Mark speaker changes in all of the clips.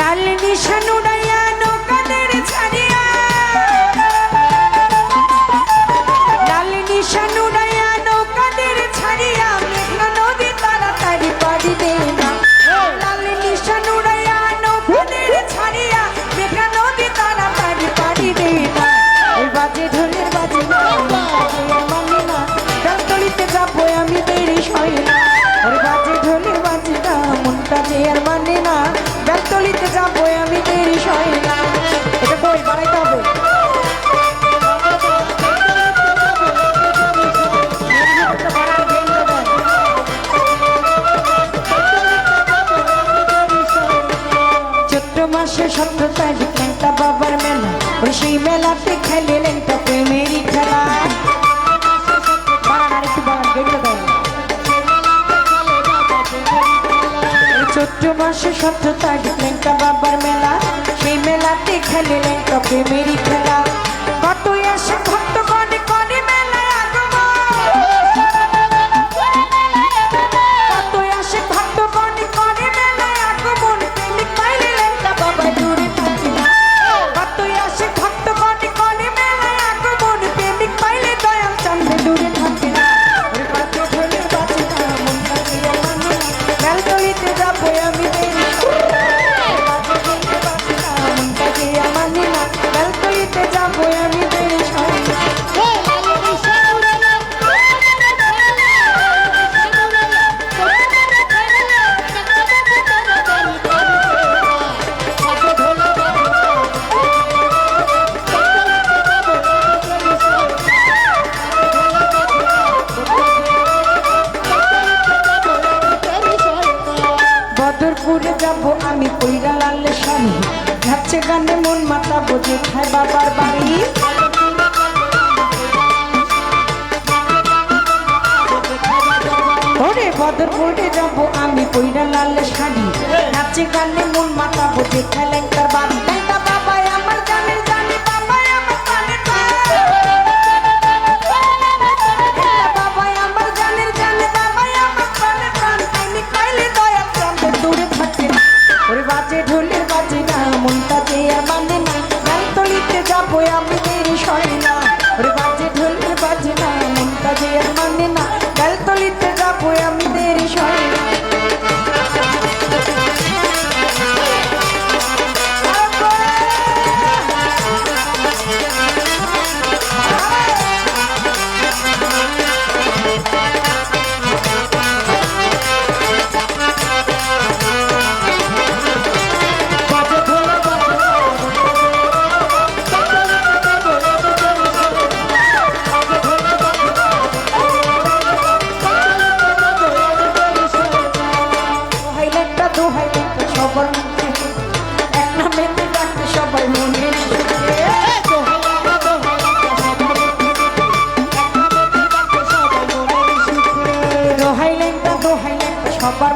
Speaker 1: লাল উড়াইয়া নৌকাদের ছাড়িয়া। লাল উড়াইয়া নৌকাদের ছাড়িয়া মেঘনা নদী তাড়াতাড়ি পাড়ি দে না। লাল উড়াইয়া নৌকাদের ছাড়িয়া মেঘনা নদী তাড়াতাড়ি পাড়ি দে না। ওই বাজে ঢোলের বাজে মানে না ডালতলিতে যাব আমি দেরি সই না। বাজে ঢোলের বাজে না মনটা যে আর মানে না। ডালতলিতে যাব আমি দেরি সই না। এটা বই বাড়াইতে হবে। মাসে সত্য তারিখ বাবার মেলা। ওই সেই মেলাতে খেলে লেংটা প্রেমেরই খেলা। মাসে সত্য তারিখ লেংটা বাবার মেলা। সেই মেলাতে খেলে লেংটা প্রেমেরই যাব আমি কইরা লালে শাড়ি যাচ্ছে গানে মন মাতা বোঝে খায় বাবার বাড়ি। ওরে বদর পড়ে যাব আমি কইরা লালে শাড়ি নাচে গানে মন মাতা বোঝে খায় লেঙ্কার বাড়ি।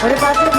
Speaker 1: Terima.